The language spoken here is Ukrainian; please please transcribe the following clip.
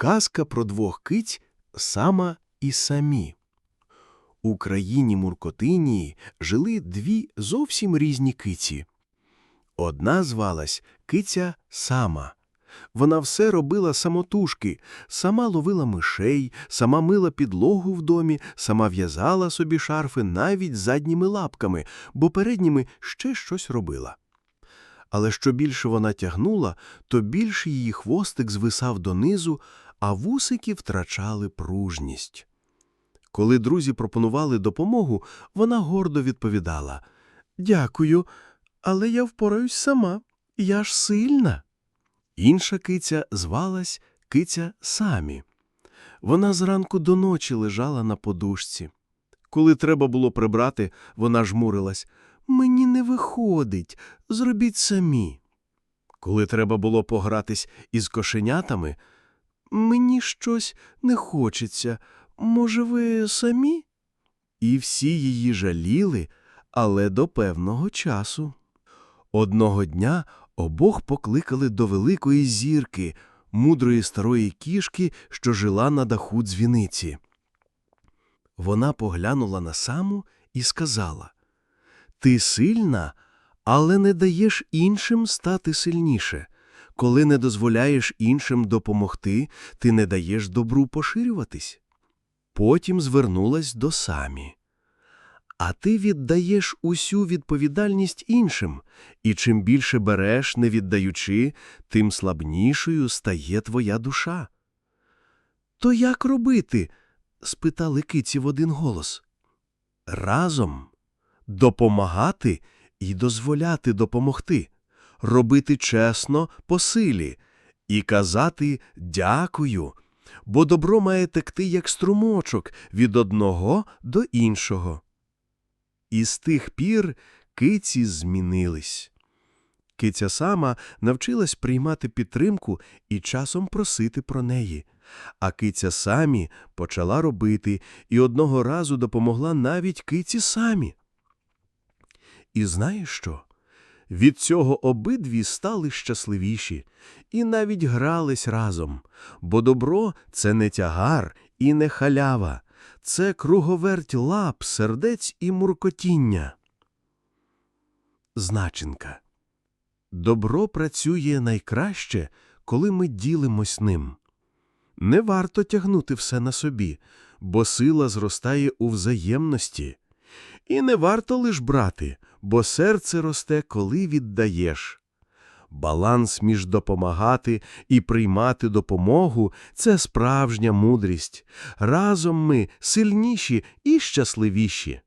Казка про двох киць сама і самі. У країні Муркотинії жили дві зовсім різні киці. Одна звалась киця Сама. Вона все робила самотужки, сама ловила мишей, сама мила підлогу в домі, сама в'язала собі шарфи навіть задніми лапками, бо передніми ще щось робила. Але що більше вона тягнула, то більше її хвостик звисав донизу, а вусики втрачали пружність. Коли друзі пропонували допомогу, вона гордо відповідала Дякую, але я впораюсь сама, я ж сильна. Інша киця звалась киця Самі. Вона зранку до ночі лежала на подушці. Коли треба було прибрати, вона жмурилась. Мені не виходить, зробіть самі. Коли треба було погратись із кошенятами, мені щось не хочеться. Може, ви самі? І всі її жаліли, але до певного часу. Одного дня обох покликали до великої зірки, мудрої старої кішки, що жила на даху дзвіниці. Вона поглянула на саму і сказала Ти сильна, але не даєш іншим стати сильніше. Коли не дозволяєш іншим допомогти, ти не даєш добру поширюватись. Потім звернулась до самі. А ти віддаєш усю відповідальність іншим, і чим більше береш, не віддаючи, тим слабнішою стає твоя душа. То як робити? спитали киці в один голос. Разом допомагати і дозволяти допомогти, робити чесно по силі і казати дякую, бо добро має текти як струмочок від одного до іншого. І з тих пір киці змінились. Киця сама навчилась приймати підтримку і часом просити про неї. А киця самі почала робити і одного разу допомогла навіть киці самі. І знаєш що? Від цього обидві стали щасливіші і навіть грались разом, бо добро – це не тягар і не халява, це круговерть лап, сердець і муркотіння. Значенка. Добро працює найкраще, коли ми ділимось ним. Не варто тягнути все на собі, бо сила зростає у взаємності. І не варто лиш брати, бо серце росте, коли віддаєш. Баланс між допомагати і приймати допомогу – це справжня мудрість. Разом ми сильніші і щасливіші.